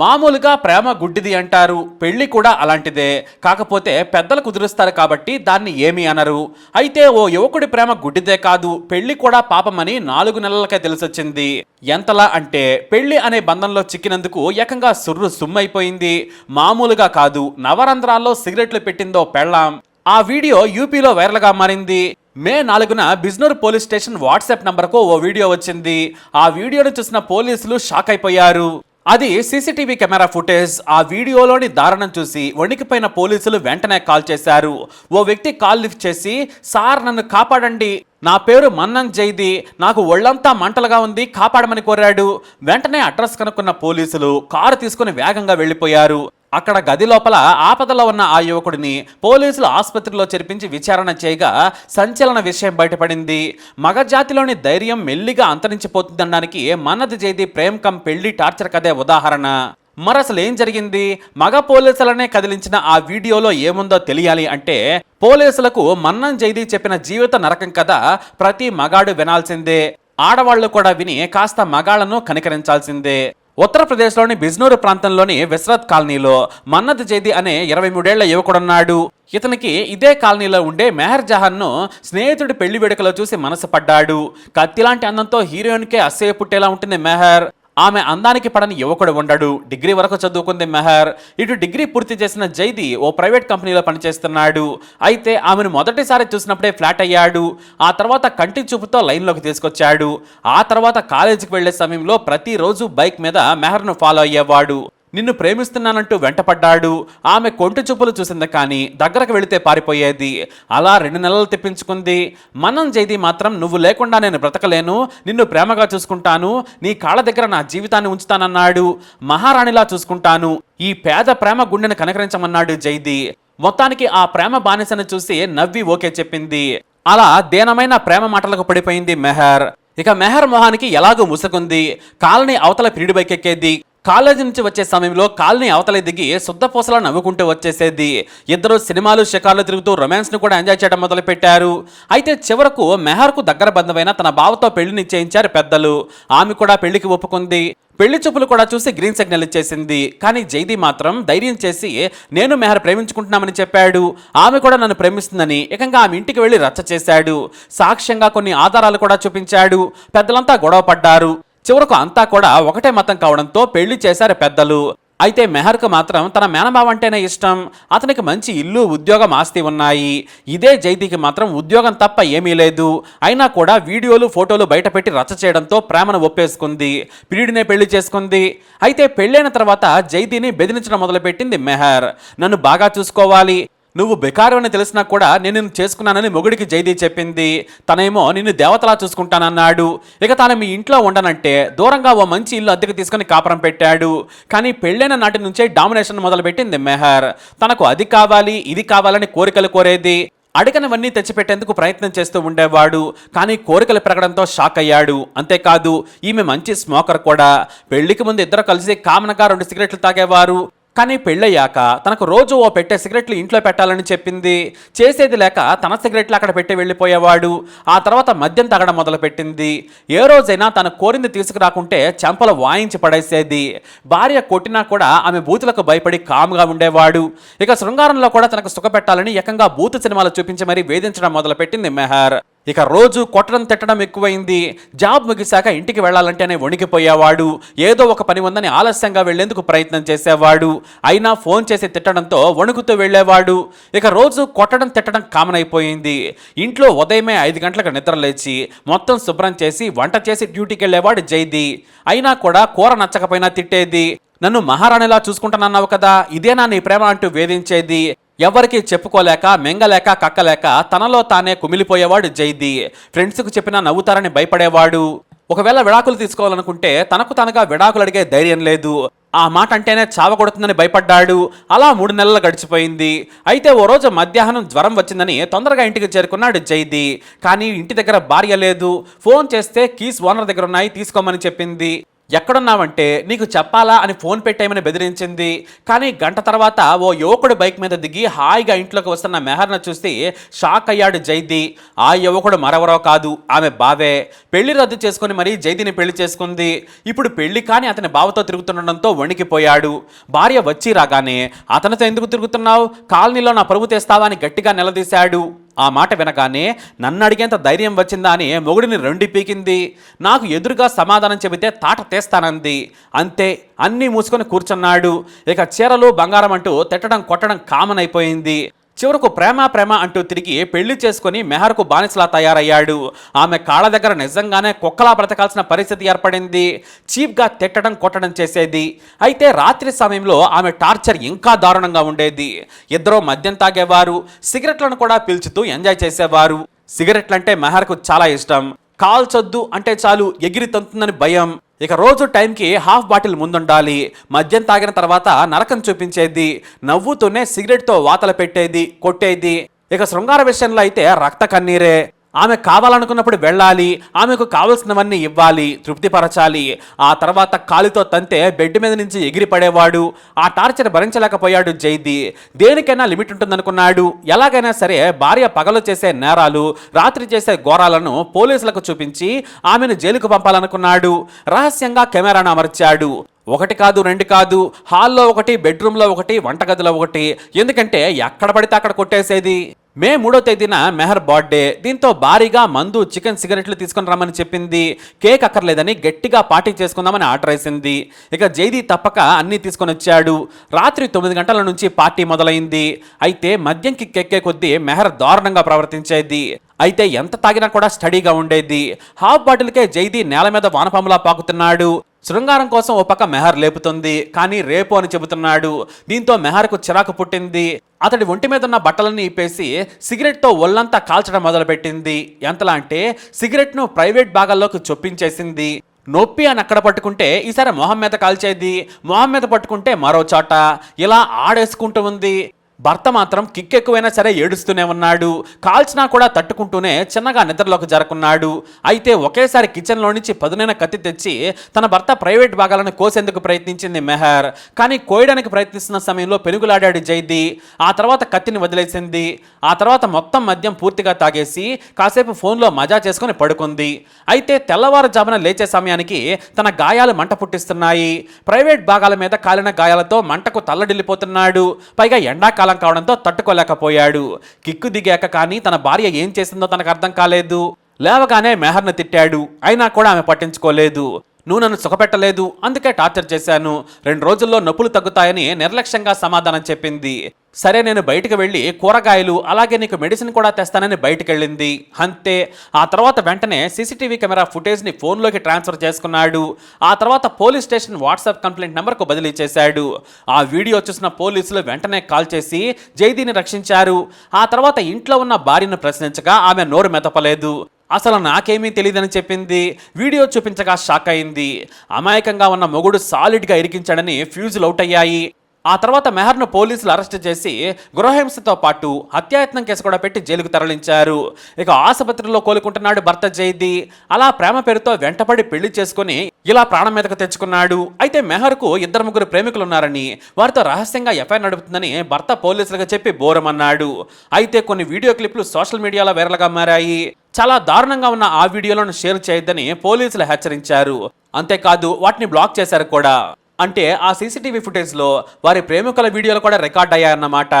మామూలుగా ప్రేమ గుడ్డిది అంటారు పెళ్ళి కూడా అలాంటిదే. కాకపోతే పెద్దలు కుదురుస్తారు కాబట్టి దాన్ని ఏమీ అనరు. అయితే ఓ యువకుడి ప్రేమ గుడ్డిదే కాదు పెళ్ళి కూడా పాపమని నాలుగు నెలలకే తెలిసొచ్చింది. ఎంతలా అంటే పెళ్ళి అనే బంధంలో చిక్కినందుకు ఏకంగా సుర్రు సుమ్మైపోయింది మామూలుగా కాదు నవరంధ్రాల్లో సిగరెట్లు పెట్టిందో పెళ్ళాం. ఆ వీడియో యూపీలో వైరల్గా మారింది. మే నాలుగున బిజ్నూర్ పోలీస్ స్టేషన్ వాట్సాప్ నంబర్కు ఓ వీడియో వచ్చింది. ఆ వీడియోను చూసిన పోలీసులు షాక్ అయిపోయారు అది సీసీటీవీ కెమెరా ఫుటేజ్. ఆ వీడియోలోని దారుణం చూసి వణికిపోయిన పోలీసులు వెంటనే కాల్ చేశారు. ఓ వ్యక్తి కాల్ లిఫ్ట్ చేసి సార్ నన్ను కాపాడండి. నా పేరు మన్నన్ జైది. నాకు ఒళ్ళంతా మంటలుగా ఉంది. కాపాడమని కోరాడు. వెంటనే అడ్రస్ కనుక్కున్న పోలీసులు కారు తీసుకుని వేగంగా వెళ్ళిపోయారు. అక్కడ గది లోపల ఆపదలో ఉన్న ఆ యువకుడిని పోలీసులు ఆసుపత్రిలో చేర్పించి విచారణ చేయగా సంచలన విషయం బయటపడింది. మగజాతిలోని ధైర్యం మెల్లిగా అంతరించిపోతుందనడానికి మన్నది జైది ప్రేమ్ కం పెళ్ళి టార్చర్ కదే ఉదాహరణ. మరసలేం ఏం జరిగింది? మగ పోలీసులనే కదిలించిన ఆ వీడియోలో ఏముందో తెలియాలి అంటే పోలీసులకు మన్నం జైది చెప్పిన జీవిత నరకం కథ ప్రతి మగాడు వినాల్సిందే. ఆడవాళ్ళు కూడా విని కాస్త మగాళ్ళను కనికరించాల్సిందే. ఉత్తరప్రదేశ్లోని బిజ్నూరు ప్రాంతంలోని విశ్రత్ కాలనీలో మన్నత్ జైది అనే ఇరవై మూడేళ్ళ యువకుడున్నాడు. ఇతనికి ఇదే కాలనీలో ఉండే మెహర్ జహాన్ను స్నేహితుడి పెళ్ళి వేడుకలో చూసి మనసు పడ్డాడు. కత్తిలాంటి అందంతో హీరోయిన్కే అస్సయ్య పుట్టేలా ఉంటుంది మెహర్. ఆమె అందానికి పడని యువకుడు ఉండడు. డిగ్రీ వరకు చదువుకుంది మెహర్. ఇటు డిగ్రీ పూర్తి చేసిన జైది ఓ ప్రైవేట్ కంపెనీలో పనిచేస్తున్నాడు. అయితే ఆమెను మొదటిసారి చూసినప్పుడే ఫ్లాట్ అయ్యాడు. ఆ తర్వాత కంటి చూపుతో లైన్లోకి తీసుకొచ్చాడు. ఆ తర్వాత కాలేజీకి వెళ్ళే సమయంలో ప్రతిరోజు బైక్ మీద మెహర్ను ఫాలో అయ్యేవాడు. నిన్ను ప్రేమిస్తున్నానంటూ వెంటపడ్డాడు. ఆమె కొంటి చూపులు చూసింది కానీ దగ్గరకు వెళితే పారిపోయేది. అలా రెండు నెలలు తెప్పించుకుంది. మనం జైది మాత్రం నువ్వు లేకుండా నేను బ్రతకలేను. నిన్ను ప్రేమగా చూసుకుంటాను. నీ కాళ్ళ దగ్గర నా జీవితాన్ని ఉంచుతానన్నాడు. మహారాణిలా చూసుకుంటాను. ఈ పేద ప్రేమ గుండెను కనకరించమన్నాడు జైది. మొత్తానికి ఆ ప్రేమ బానిసను చూసి నవ్వి ఓకే చెప్పింది. అలా దేనమైన ప్రేమ మాటలకు పడిపోయింది మెహర్. ఇక మెహర్ మొహానికి ఎలాగో ముసుకుంది. కాలనీ అవతల పీడి బైకెక్కేది కాలేజీ నుంచి వచ్చే సమయంలో కాలనీ అవతల దిగి శుద్ధపూసలా నవ్వుకుంటూ వచ్చేసేది. ఇద్దరు సినిమాలు షికార్లు తిరుగుతూ రొమాన్స్ను కూడా ఎంజాయ్ చేయడం మొదలుపెట్టారు. అయితే చివరకు మెహర్కు దగ్గర బంధమైన తన బావతో పెళ్ళి నిశ్చయించారు పెద్దలు. ఆమె కూడా పెళ్ళికి ఒప్పుకుంది. పెళ్ళి చూపులు కూడా చూసి గ్రీన్ సిగ్నల్ ఇచ్చేసింది. కానీ జైది మాత్రం ధైర్యం చేసి నేను మెహర్ ప్రేమించుకుంటున్నామని చెప్పాడు. ఆమె కూడా నన్ను ప్రేమిస్తుందని ఏకంగా ఆమె ఇంటికి వెళ్ళి రచ్చ చేశాడు. సాక్ష్యంగా కొన్ని ఆధారాలు కూడా చూపించాడు. పెద్దలంతా గొడవ పడ్డారు. చివరకు అంతా కూడా ఒకటే మతం కావడంతో పెళ్ళి చేశారు పెద్దలు. అయితే మెహర్కు మాత్రం తన మేనమావ అంటేనే ఇష్టం. అతనికి మంచి ఇల్లు ఉద్యోగం ఆస్తి ఉన్నాయి. ఇదే జైదీకి మాత్రం ఉద్యోగం తప్ప ఏమీ లేదు. అయినా కూడా వీడియోలు ఫోటోలు బయటపెట్టి రచ్చ చేయడంతో ప్రేమను ఒప్పేసుకుంది. పిరిడినే పెళ్ళి చేసుకుంది. అయితే పెళ్ళైన తర్వాత జైదీని బెదిరించడం మొదలుపెట్టింది మెహర్. నన్ను బాగా చూసుకోవాలి. నువ్వు బెకారు అని తెలిసినా కూడా నేను నిన్ను చేసుకున్నానని మొగుడికి జైదీ చెప్పింది. తనేమో నిన్ను దేవతలా చూసుకుంటానన్నాడు. ఇక తాను మీ ఇంట్లో ఉండనంటే దూరంగా ఓ మంచి ఇల్లు అద్దెకు తీసుకుని కాపురం పెట్టాడు. కానీ పెళ్ళైన నాటి నుంచే డామినేషన్ మొదలుపెట్టింది మెహర్. తనకు అది కావాలి ఇది కావాలని కోరికలు కోరేది. అడిగినవన్నీ తెచ్చిపెట్టేందుకు ప్రయత్నం చేస్తూ ఉండేవాడు. కానీ కోరికలు పెరగడంతో షాక్ అయ్యాడు. అంతేకాదు ఈమె మంచి స్మోకర్ కూడా. పెళ్ళికి ముందు ఇద్దరు కలిసి కామనగా రెండు సిగరెట్లు తాగేవారు. కానీ పెళ్ళయ్యాక తనకు రోజు ఓ పెట్టే సిగరెట్లు ఇంట్లో పెట్టాలని చెప్పింది. చేసేది లేక తన సిగరెట్లు అక్కడ పెట్టి వెళ్ళిపోయేవాడు. ఆ తర్వాత మద్యం తాగడం మొదలుపెట్టింది. ఏ రోజైనా తన కోరింది తీసుకురాకుంటే చెంపలు వాయించి పడేసేది. భార్య కొట్టినా కూడా ఆమె బూతులకు భయపడి కామ్గా ఉండేవాడు. ఇక శృంగారంలో కూడా తనకు సుఖపెట్టాలని ఏకంగా బూతు సినిమాలు చూపించి మరీ వేధించడం మొదలుపెట్టింది మెహర్. ఇక రోజు కొట్టడం తిట్టడం ఎక్కువైంది. జాబ్ ముగిశాక ఇంటికి వెళ్ళాలంటేనే వణికిపోయేవాడు. ఏదో ఒక పని ఉందని ఆలస్యంగా వెళ్ళేందుకు ప్రయత్నం చేసేవాడు. అయినా ఫోన్ చేసి తిట్టడంతో వణుకుతూ వెళ్ళేవాడు. ఇక రోజు కొట్టడం తిట్టడం కామన్ అయిపోయింది ఇంట్లో ఉదయమే ఐదు గంటలకు నిద్ర లేచి మొత్తం శుభ్రం చేసి వంట చేసి డ్యూటీకి వెళ్ళేవాడు జైది. అయినా కూడా కూర నచ్చకపోయినా తిట్టేది. నన్ను మహారాణిలా చూసుకుంటానన్నావు కదా ఇదేనా నీ ప్రేమ అంటూ వేధించేది. ఎవరికి చెప్పుకోలేక మెంగలేక కక్కలేక తనలో తానే కుమిలిపోయేవాడు జైది. ఫ్రెండ్స్కు చెప్పినా నవ్వుతారని భయపడేవాడు. ఒకవేళ విడాకులు తీసుకోవాలనుకుంటే తనకు తనగా విడాకులు అడిగే ధైర్యం లేదు. ఆ మాట అంటేనే చావకొడుతుందని భయపడ్డాడు. అలా మూడు నెలలు గడిచిపోయింది. అయితే ఓ రోజు మధ్యాహ్నం జ్వరం వచ్చిందని తొందరగా ఇంటికి చేరుకున్నాడు జైది. కానీ ఇంటి దగ్గర భార్య లేదు. ఫోన్ చేస్తే కీస్ ఓనర్ దగ్గర ఉన్నాయి తీసుకోమని చెప్పింది. ఎక్కడున్నావంటే నీకు చెప్పాలా అని ఫోన్ పెట్టేయమని బెదిరించింది. కానీ గంట తర్వాత ఓ యువకుడు బైక్ మీద దిగి హాయిగా ఇంట్లోకి వస్తున్న మెహర్ను చూసి షాక్ అయ్యాడు జైది. ఆ యువకుడు మరెవరో కాదు ఆమె బావే. పెళ్ళి రద్దు చేసుకుని మరీ జైదిని పెళ్ళి చేసుకుంది. ఇప్పుడు పెళ్ళి కాని అతని బావతో తిరుగుతుండడంతో వణికిపోయాడు. భార్య వచ్చి రాగానే అతనితో ఎందుకు తిరుగుతున్నావు? కాలనీలో నా పరువు తెస్తావా? అని గట్టిగా నిలదీశాడు. ఆ మాట వినగానే నన్ను అడిగేంత ధైర్యం వచ్చిందా అని మొగుడిని రెండి పీకింది. నాకు ఎదురుగా సమాధానం చెబితే తాట తీస్తానంది. అంతే అన్నీ మూసుకొని కూర్చున్నాడు. ఇక చీరలు బంగారం అంటూ తిట్టడం కొట్టడం కామన్ అయిపోయింది చివరకు ప్రేమ ప్రేమ అంటూ తిరిగి పెళ్ళి చేసుకుని మెహర్కు బానిసలా తయారయ్యాడు. ఆమె కాళ్ళ దగ్గర నిజంగానే కుక్కలా బ్రతకాల్సిన పరిస్థితి ఏర్పడింది. చీప్గా తిట్టడం కొట్టడం చేసేది. అయితే రాత్రి సమయంలో ఆమె టార్చర్ ఇంకా దారుణంగా ఉండేది. ఇద్దరూ మద్యం తాగేవారు సిగరెట్లను కూడా పీల్చుతూ ఎంజాయ్ చేసేవారు. సిగరెట్లంటే మెహర్కు చాలా ఇష్టం. కాల్చొద్దు అంటే చాలు ఎగిరి తంతుందని భయం. ఇక రోజు టైంకి హాఫ్ బాటిల్ ముందుండాలి. మద్యం తాగిన తర్వాత నరకం చూపించేది. నవ్వుతూనే సిగరెట్తో వాతలు పెట్టేది కొట్టేది. ఇక శృంగార విషయంలో అయితే రక్త కన్నీరే. ఆమె కావాలనుకున్నప్పుడు వెళ్ళాలి ఆమెకు కావలసినవన్నీ ఇవ్వాలి తృప్తిపరచాలి. ఆ తర్వాత కాలితో తంతే బెడ్ మీద నుంచి ఎగిరి పడేవాడు ఆ టార్చర్ భరించలేకపోయాడు జైది. దేనికైనా లిమిట్ ఉంటుందనుకున్నాడు. ఎలాగైనా సరే భార్య పగలు చేసే నేరాలు రాత్రి చేసే ఘోరాలను పోలీసులకు చూపించి ఆమెను జైలుకు పంపాలనుకున్నాడు. రహస్యంగా కెమెరాను అమర్చాడు. ఒకటి కాదు రెండు కాదు హాల్లో ఒకటి బెడ్రూమ్లో ఒకటి వంటగదిలో ఒకటి. ఎందుకంటే ఎక్కడ పడితే అక్కడ కొట్టేసేది. మే మూడో తేదీన మెహర్ బర్త్డే. దీంతో భారీగా మందు చికెన్ సిగరెట్లు తీసుకొని రమ్మని చెప్పింది. కేక్ అక్కర్లేదని గట్టిగా పార్టీ చేసుకుందామని ఆర్డర్ వేసింది. ఇక జైదీ తప్పక అన్నీ తీసుకొని వచ్చాడు. రాత్రి తొమ్మిది గంటల నుంచి పార్టీ మొదలైంది. అయితే మద్యంకి కెక్కే కొద్దీ మెహర్ దారుణంగా ప్రవర్తించేది. అయితే ఎంత తాగినా కూడా స్టడీగా ఉండేది. హాఫ్ బాటిల్కే జైదీ నేల మీద వానపాములా పాకుతున్నాడు. శృంగారం కోసం ఓ పక్క మెహర్ లేపుతుంది. కానీ రేపు అని చెబుతున్నాడు. దీంతో మెహర్కు చిరాకు పుట్టింది. అతడి ఒంటి మీద ఉన్న బట్టలన్నీ ఇప్పేసి సిగరెట్తో ఒళ్ళంతా కాల్చడం మొదలుపెట్టింది. ఎంతలా అంటే సిగరెట్ను ప్రైవేట్ భాగాల్లోకి చొప్పించేసింది. నొప్పి అని అక్కడ పట్టుకుంటే ఈసారి మొహం మీద కాల్చేది. మొహం మీద పట్టుకుంటే మరో చోట. ఇలా ఆడేసుకుంటూ ఉంది. భర్త మాత్రం కిక్ ఎక్కువైనా సరే ఏడుస్తూనే ఉన్నాడు. కాల్చినా కూడా తట్టుకుంటూనే చిన్నగా నిద్రలోకి జరుకున్నాడు. అయితే ఒకేసారి కిచెన్లో నుంచి పదునైన కత్తి తెచ్చి తన భర్త ప్రైవేట్ భాగాలను కోసేందుకు ప్రయత్నించింది మెహర్. కానీ కోయడానికి ప్రయత్నిస్తున్న సమయంలో పెనుగులాడాడు జైది. ఆ తర్వాత కత్తిని వదిలేసింది. ఆ తర్వాత మొత్తం మద్యం పూర్తిగా తాగేసి కాసేపు ఫోన్లో మజా చేసుకుని పడుకుంది. అయితే తెల్లవారుజామున లేచే సమయానికి తన గాయాలు మంట పుట్టిస్తున్నాయి. ప్రైవేట్ భాగాల మీద కాలిన గాయాలతో మంటకు తల్లడిల్లిపోతున్నాడు. పైగా ఎండాకాలం కావడంతో తట్టుకోలేకపోయాడు. కిక్కు దిగాక కానీ తన భార్య ఏం చేసిందో తనకు అర్థం కాలేదు. లేవగానే మెహర్ను తిట్టాడు. అయినా కూడా ఆమె పట్టించుకోలేదు. నువ్వు నన్ను సుఖపెట్టలేదు అందుకే టార్చర్ చేశాను. రెండు రోజుల్లో నొప్పులు తగ్గుతాయని నిర్లక్ష్యంగా సమాధానం చెప్పింది. సరే నేను బయటకు వెళ్ళి కూరగాయలు అలాగే నీకు మెడిసిన్ కూడా తెస్తానని బయటకు వెళ్ళింది అంతే. ఆ తర్వాత వెంటనే సీసీటీవీ కెమెరా ఫుటేజ్ని ఫోన్లోకి ట్రాన్స్ఫర్ చేసుకున్నాడు. ఆ తర్వాత పోలీస్ స్టేషన్ వాట్సాప్ కంప్లైంట్ నెంబర్కు బదిలీ చేశాడు. ఆ వీడియో చూసిన పోలీసులు వెంటనే కాల్ చేసి జైదీని రక్షించారు. ఆ తర్వాత ఇంట్లో ఉన్న భార్యను ప్రశ్నించగా ఆమె నోరు మెదపలేదు. అసలు నాకేమీ తెలియదని చెప్పింది వీడియో చూపించగా షాక్ అయింది. అమాయకంగా ఉన్న మొగుడు సాలిడ్గా ఇరికించాడని ఫ్యూజులు అవుట్ అయ్యాయి. ఆ తర్వాత మెహర్ను పోలీసులు అరెస్ట్ చేసి గృహహింసతో పాటు హత్యాయత్నం కేసు కూడా పెట్టి జైలుకు తరలించారు. ఇక ఆసుపత్రిలో కోలుకుంటున్నాడు భర్త జైది. అలా ప్రేమ పేరుతో వెంటపడి పెళ్ళి చేసుకుని ఇలా ప్రాణం మీదకు తెచ్చుకున్నాడు. అయితే మెహర్కు ఇద్దరు ముగ్గురు ప్రేమికులు ఉన్నారని వారితో రహస్యంగా ఎఫ్ఐఆర్ నడుపుతుందని భర్త పోలీసులకు చెప్పి బోరమన్నాడు. అయితే కొన్ని వీడియో క్లిప్లు సోషల్ మీడియాలో వైరల్గా మారాయి. చాలా దారుణంగా ఉన్న ఆ వీడియోలను షేర్ చేయొద్దని పోలీసులు హెచ్చరించారు. అంతేకాదు వాటిని బ్లాక్ చేశారు కూడా. అంటే ఆ సీసీటీవీ ఫుటేజ్లో వారి ప్రేమికుల వీడియోలు కూడా రికార్డ్ అయ్యాయన్నమాట.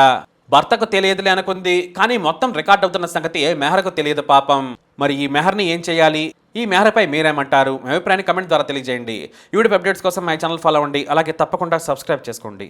భర్తకు తెలియదులే అనుకుంది కానీ మొత్తం రికార్డ్ అవుతున్న సంగతి మెహర్కు తెలియదు పాపం. మరి ఈ మెహర్ని ఏం చేయాలి? ఈ మెహర్పై మీరేమంటారు? మీ అభిప్రాయాన్ని కమెంట్ ద్వారా తెలియజేయండి. యూట్యూబ్ అప్డేట్స్ కోసం మై ఛానల్ ఫాలో అవ్వండి. అలాగే తప్పకుండా సబ్స్క్రైబ్ చేసుకోండి.